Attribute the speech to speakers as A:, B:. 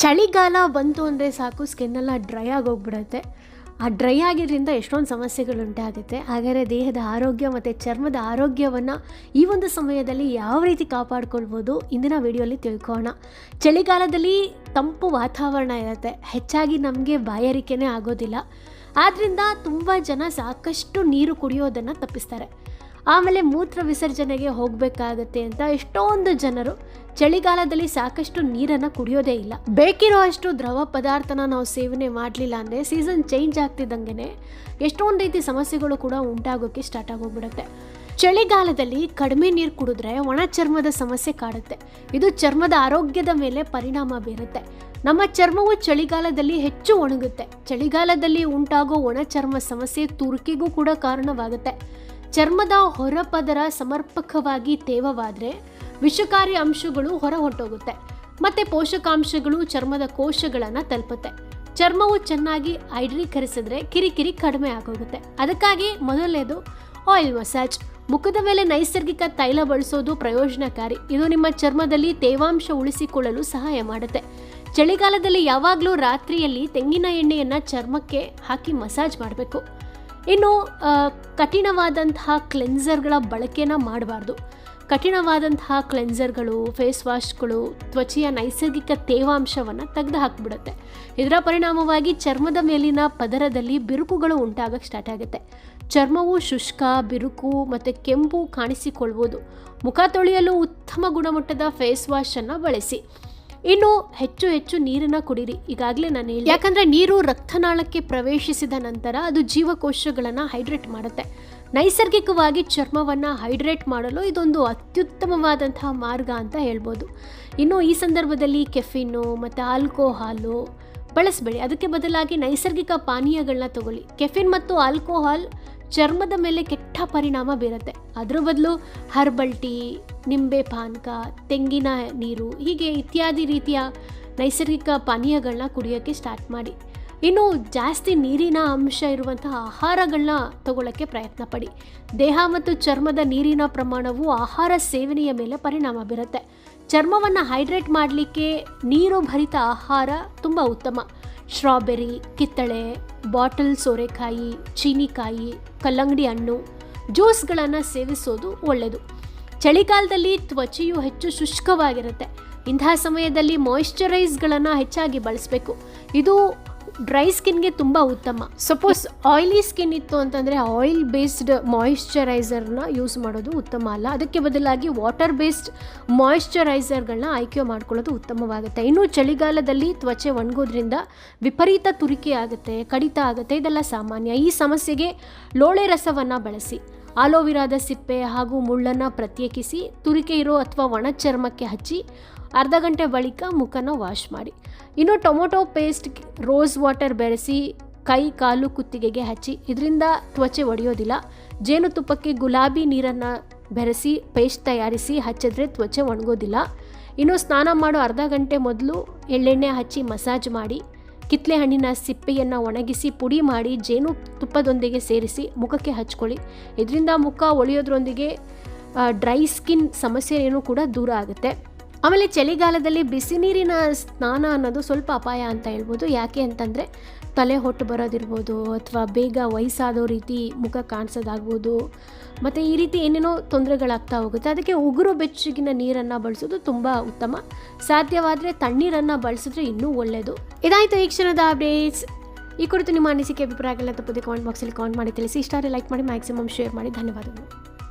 A: ಚಳಿಗಾಲ ಬಂತು ಅಂದರೆ ಸಾಕು ಸ್ಕಿನ್ನೆಲ್ಲ ಡ್ರೈ ಆಗೋಗ್ಬಿಡುತ್ತೆ. ಆ ಡ್ರೈ ಆಗಿದ್ದರಿಂದ ಎಷ್ಟೊಂದು ಸಮಸ್ಯೆಗಳು ಉಂಟಾಗುತ್ತೆ ಹಾಗಾದರೆ ದೇಹದ ಆರೋಗ್ಯ ಮತ್ತು ಚರ್ಮದ ಆರೋಗ್ಯವನ್ನು ಈ ಒಂದು ಸಮಯದಲ್ಲಿ ಯಾವ ರೀತಿ ಕಾಪಾಡ್ಕೊಳ್ಬೋದು ಇಂದಿನ ವಿಡಿಯೋಲಿ ತಿಳ್ಕೊಳ್ಳೋಣ ಚಳಿಗಾಲದಲ್ಲಿ ತಂಪು ವಾತಾವರಣ ಇರುತ್ತೆ. ಹೆಚ್ಚಾಗಿ ನಮಗೆ ಬಾಯಾರಿಕೆನೇ ಆಗೋದಿಲ್ಲ. ಆದ್ದರಿಂದ ತುಂಬ ಜನ ಸಾಕಷ್ಟು ನೀರು ಕುಡಿಯೋದನ್ನು ತಪ್ಪಿಸ್ತಾರೆ. ಆಮೇಲೆ ಮೂತ್ರ ವಿಸರ್ಜನೆಗೆ ಹೋಗಬೇಕಾಗತ್ತೆ ಅಂತ ಎಷ್ಟೊಂದು ಜನರು ಚಳಿಗಾಲದಲ್ಲಿ ಸಾಕಷ್ಟು ನೀರನ್ನ ಕುಡಿಯೋದೇ ಇಲ್ಲ. ಬೇಕಿರೋ ಅಷ್ಟು ದ್ರವ ಪದಾರ್ಥನ ನಾವು ಸೇವನೆ ಮಾಡಲಿಲ್ಲ ಅಂದರೆ ಸೀಸನ್ ಚೇಂಜ್ ಆಗ್ತಿದ್ದಂಗೆ ಎಷ್ಟೊಂದು ರೀತಿ ಸಮಸ್ಯೆಗಳು ಕೂಡ ಉಂಟಾಗೋಕ್ಕೆ ಸ್ಟಾರ್ಟ್ ಆಗೋಗ್ಬಿಡುತ್ತೆ. ಚಳಿಗಾಲದಲ್ಲಿ ಕಡಿಮೆ ನೀರು ಕುಡಿದ್ರೆ ಒಣ ಚರ್ಮದ ಸಮಸ್ಯೆ ಕಾಡುತ್ತೆ. ಇದು ಚರ್ಮದ ಆರೋಗ್ಯದ ಮೇಲೆ ಪರಿಣಾಮ ಬೀರುತ್ತೆ. ನಮ್ಮ ಚರ್ಮವು ಚಳಿಗಾಲದಲ್ಲಿ ಹೆಚ್ಚು ಒಣಗುತ್ತೆ. ಚಳಿಗಾಲದಲ್ಲಿ ಉಂಟಾಗೋ ಒಣ ಚರ್ಮ ಸಮಸ್ಯೆ ತುರ್ಕಿಗೂ ಕೂಡ ಕಾರಣವಾಗುತ್ತೆ. ಚರ್ಮದ ಹೊರಪದರ ಸಮರ್ಪಕವಾಗಿ ತೇವವಾದರೆ ವಿಷಕಾರಿ ಅಂಶಗಳು ಹೊರ ಹೊರಟೋಗುತ್ತೆ ಮತ್ತು ಪೋಷಕಾಂಶಗಳು ಚರ್ಮದ ಕೋಶಗಳನ್ನು ತಲುಪುತ್ತೆ. ಚರ್ಮವು ಚೆನ್ನಾಗಿ ಐಡ್ರೀಕರಿಸಿದ್ರೆ ಕಿರಿಕಿರಿ ಕಡಿಮೆ ಆಗೋಗುತ್ತೆ. ಅದಕ್ಕಾಗಿ ಮೊದಲನೇದು ಆಯಿಲ್ ಮಸಾಜ್ ಮುಖದ ಮೇಲೆ ನೈಸರ್ಗಿಕ ತೈಲ ಬಳಸೋದು ಪ್ರಯೋಜನಕಾರಿ. ಇದು ನಿಮ್ಮ ಚರ್ಮದಲ್ಲಿ ತೇವಾಂಶ ಉಳಿಸಿಕೊಳ್ಳಲು ಸಹಾಯ ಮಾಡುತ್ತೆ. ಚಳಿಗಾಲದಲ್ಲಿ ಯಾವಾಗಲೂ ರಾತ್ರಿಯಲ್ಲಿ ತೆಂಗಿನ ಎಣ್ಣೆಯನ್ನು ಚರ್ಮಕ್ಕೆ ಹಾಕಿ ಮಸಾಜ್ ಮಾಡಬೇಕು. ಇನ್ನು ಕಠಿಣವಾದಂತಹ ಕ್ಲೆನ್ಸರ್ಗಳ ಬಳಕೆನ ಮಾಡಬಾರ್ದು. ಕಠಿಣವಾದಂತಹ ಕ್ಲೆನ್ಸರ್ಗಳು, ಫೇಸ್ ವಾಶ್ಗಳು, ತ್ವಚೆಯ ನೈಸರ್ಗಿಕ ತೇವಾಂಶವನ್ನು ತೆಗೆದು ಹಾಕಿಬಿಡುತ್ತೆ ಇದರ ಪರಿಣಾಮವಾಗಿ ಚರ್ಮದ ಮೇಲಿನ ಪದರದಲ್ಲಿ ಬಿರುಕುಗಳು ಉಂಟಾಗಕ್ಕೆ ಸ್ಟಾರ್ಟ್ ಆಗುತ್ತೆ. ಚರ್ಮವು ಶುಷ್ಕ, ಬಿರುಕು ಮತ್ತು ಕೆಂಪು ಕಾಣಿಸಿಕೊಳ್ಬೋದು. ಮುಖ ತೊಳೆಯಲು ಉತ್ತಮ ಗುಣಮಟ್ಟದ ಫೇಸ್ ವಾಶನ್ನು ಬಳಸಿ. ಇನ್ನು ಹೆಚ್ಚು ಹೆಚ್ಚು ನೀರನ್ನ ಕುಡೀರಿ. ಈಗಾಗಲೇ ನಾನು ಹೇಳಿ ಯಾಕಂದ್ರೆ ನೀರು ರಕ್ತನಾಳಕ್ಕೆ ಪ್ರವೇಶಿಸಿದ ನಂತರ ಅದು ಜೀವಕೋಶಗಳನ್ನು ಹೈಡ್ರೇಟ್ ಮಾಡುತ್ತೆ. ನೈಸರ್ಗಿಕವಾಗಿ ಚರ್ಮವನ್ನು ಹೈಡ್ರೇಟ್ ಮಾಡಲು ಇದೊಂದು ಅತ್ಯುತ್ತಮವಾದಂತಹ ಮಾರ್ಗ ಅಂತ ಹೇಳ್ಬೋದು. ಇನ್ನು ಈ ಸಂದರ್ಭದಲ್ಲಿ ಕೆಫಿನ್ನು ಮತ್ತು ಆಲ್ಕೋಹಾಲು ಬಳಸಬೇಡಿ. ಅದಕ್ಕೆ ಬದಲಾಗಿ ನೈಸರ್ಗಿಕ ಪಾನೀಯಗಳನ್ನ ತಗೊಳ್ಳಿ. ಕೆಫಿನ್ ಮತ್ತು ಆಲ್ಕೋಹಾಲ್ ಚರ್ಮದ ಮೇಲೆ ಕೆಟ್ಟ ಪರಿಣಾಮ ಬೀರುತ್ತೆ. ಅದರ ಬದಲು ಹರ್ಬಲ್ ಟೀ ನಿಂಬೆ ಪಾನಕ, ತೆಂಗಿನ ನೀರು, ಹೀಗೆ ಇತ್ಯಾದಿ ರೀತಿಯ ನೈಸರ್ಗಿಕ ಪಾನೀಯಗಳನ್ನ ಕುಡಿಯೋಕ್ಕೆ ಸ್ಟಾರ್ಟ್ ಮಾಡಿ. ಇನ್ನು ಜಾಸ್ತಿ ನೀರಿನ ಅಂಶ ಇರುವಂತಹ ಆಹಾರಗಳನ್ನ ತಗೊಳ್ಳೋಕ್ಕೆ ಪ್ರಯತ್ನ ಪಡಿ. ದೇಹ ಮತ್ತು ಚರ್ಮದ ನೀರಿನ ಪ್ರಮಾಣವು ಆಹಾರ ಸೇವನೆಯ ಮೇಲೆ ಪರಿಣಾಮ ಬೀರುತ್ತೆ. ಚರ್ಮವನ್ನು ಹೈಡ್ರೇಟ್ ಮಾಡಲಿಕ್ಕೆ ನೀರು ಭರಿತ ಆಹಾರ ತುಂಬ ಉತ್ತಮ. ಸ್ಟ್ರಾಬೆರಿ, ಕಿತ್ತಳೆ, ಬಾಟಲ್ ಸೋರೆಕಾಯಿ, ಚೀನಿಕಾಯಿ, ಕಲ್ಲಂಗಡಿ ಹಣ್ಣು, ಜ್ಯೂಸ್ಗಳನ್ನು ಸೇವಿಸೋದು ಒಳ್ಳೆಯದು ಚಳಿಗಾಲದಲ್ಲಿ ತ್ವಚೆಯು ಹೆಚ್ಚು ಶುಷ್ಕವಾಗಿರುತ್ತೆ. ಇಂತಹ ಸಮಯದಲ್ಲಿ ಮಾಯಿಶ್ಚರೈಸ್ಗಳನ್ನು ಹೆಚ್ಚಾಗಿ ಬಳಸಬೇಕು. ಇದು ಡ್ರೈ ಸ್ಕಿನ್ಗೆ ತುಂಬ ಉತ್ತಮ. ಸಪೋಸ್ ಆಯಿಲಿ ಸ್ಕಿನ್ ಇತ್ತು ಅಂತಂದರೆ ಆಯಿಲ್ ಬೇಸ್ಡ್ ಮಾಯಿಶ್ಚರೈಸರ್ನ ಯೂಸ್ ಮಾಡೋದು ಉತ್ತಮ ಅಲ್ಲ. ಅದಕ್ಕೆ ಬದಲಾಗಿ ವಾಟರ್ ಬೇಸ್ಡ್ ಮಾಯಿಶ್ಚರೈಸರ್ಗಳನ್ನ ಆಯ್ಕೆ ಮಾಡ್ಕೊಳ್ಳೋದು ಉತ್ತಮವಾಗುತ್ತೆ. ಇನ್ನು ಚಳಿಗಾಲದಲ್ಲಿ ತ್ವಚೆ ಒಣಗೋದ್ರಿಂದ ವಿಪರೀತ ತುರಿಕೆ ಆಗುತ್ತೆ, ಕಡಿತ ಆಗುತ್ತೆ. ಇದೆಲ್ಲ ಸಾಮಾನ್ಯ. ಈ ಸಮಸ್ಯೆಗೆ ಲೋಳೆ ರಸವನ್ನು ಬಳಸಿ. ಆಲೋವಿರಾದ ಸಿಪ್ಪೆ ಹಾಗೂ ಮುಳ್ಳನ್ನು ಪ್ರತ್ಯೇಕಿಸಿ ತುರಿಕೆ ಇರೋ ಅಥವಾ ಒಣ ಚರ್ಮಕ್ಕೆ ಹಚ್ಚಿ ಅರ್ಧ ಗಂಟೆ ಬಳಿಕ ಮುಖನ ವಾಶ್ ಮಾಡಿ. ಇನ್ನು ಟೊಮೊಟೊ ಪೇಸ್ಟ್ ರೋಸ್ ವಾಟರ್ ಬೆರೆಸಿ ಕೈ ಕಾಲು ಕುತ್ತಿಗೆಗೆ ಹಚ್ಚಿ. ಇದರಿಂದ ತ್ವಚೆ ಒಡೆಯೋದಿಲ್ಲ. ಜೇನುತುಪ್ಪಕ್ಕೆ ಗುಲಾಬಿ ನೀರನ್ನು ಬೆರೆಸಿ ಪೇಸ್ಟ್ ತಯಾರಿಸಿ ಹಚ್ಚಿದ್ರೆ ತ್ವಚೆ ಒಣಗೋದಿಲ್ಲ. ಇನ್ನು ಸ್ನಾನ ಮಾಡೋ ಅರ್ಧ ಗಂಟೆ ಮೊದಲು ಎಳ್ಳೆಣ್ಣೆ ಹಚ್ಚಿ ಮಸಾಜ್ ಮಾಡಿ. ಕಿತ್ಲೆ ಹಣ್ಣಿನ ಸಿಪ್ಪೆಯನ್ನು ಒಣಗಿಸಿ ಪುಡಿ ಮಾಡಿ ಜೇನು ತುಪ್ಪದೊಂದಿಗೆ ಸೇರಿಸಿ ಮುಖಕ್ಕೆ ಹಚ್ಕೊಳ್ಳಿ. ಇದರಿಂದ ಮುಖ ಒಳೆಯೋದ್ರೊಂದಿಗೆ ಡ್ರೈ ಸ್ಕಿನ್ ಸಮಸ್ಯೆ ಏನೂ ಕೂಡ ದೂರ ಆಗುತ್ತೆ. ಆಮೇಲೆ ಚಳಿಗಾಲದಲ್ಲಿ ಬಿಸಿ ನೀರಿನ ಸ್ನಾನ ಅನ್ನೋದು ಸ್ವಲ್ಪ ಅಪಾಯ ಅಂತ ಹೇಳ್ಬೋದು. ಯಾಕೆ ಅಂತಂದರೆ ತಲೆ ಹೊಟ್ಟು ಬರೋದಿರ್ಬೋದು ಅಥವಾ ಬೇಗ ವಯಸ್ಸಾದೋ ರೀತಿ ಮುಖ ಕಾಣಿಸೋದಾಗ್ಬೋದು. ಮತ್ತು ಈ ರೀತಿ ಏನೇನೋ ತೊಂದರೆಗಳಾಗ್ತಾ ಹೋಗುತ್ತೆ. ಅದಕ್ಕೆ ಉಗುರು ಬೆಚ್ಚಗಿನ ನೀರನ್ನು ಬಳಸೋದು ತುಂಬ ಉತ್ತಮ. ಸಾಧ್ಯವಾದರೆ ತಣ್ಣೀರನ್ನು ಬಳಸಿದ್ರೆ ಇನ್ನೂ ಒಳ್ಳೆಯದು ಇದಾಯಿತು ಈ ಕ್ಷಣದ ಅಪ್ಡೇಟ್ಸ್. ಈ ಕುರಿತು ನಿಮ್ಮ ಅನಿಸಿಕೆ, ಅಭಿಪ್ರಾಯಗಳನ್ನ ತಪ್ಪದೆ ಕಾಮೆಂಟ್ ಬಾಕ್ಸಲ್ಲಿ ಕಾಮೆಂಟ್ ಮಾಡಿ, ತಿಳಿಸಿ. ಇಷ್ಟ ಲೈಕ್ ಮಾಡಿ ಮ್ಯಾಕ್ಸಿಮಮ್ ಶೇರ್ ಮಾಡಿ. ಧನ್ಯವಾದಗಳು.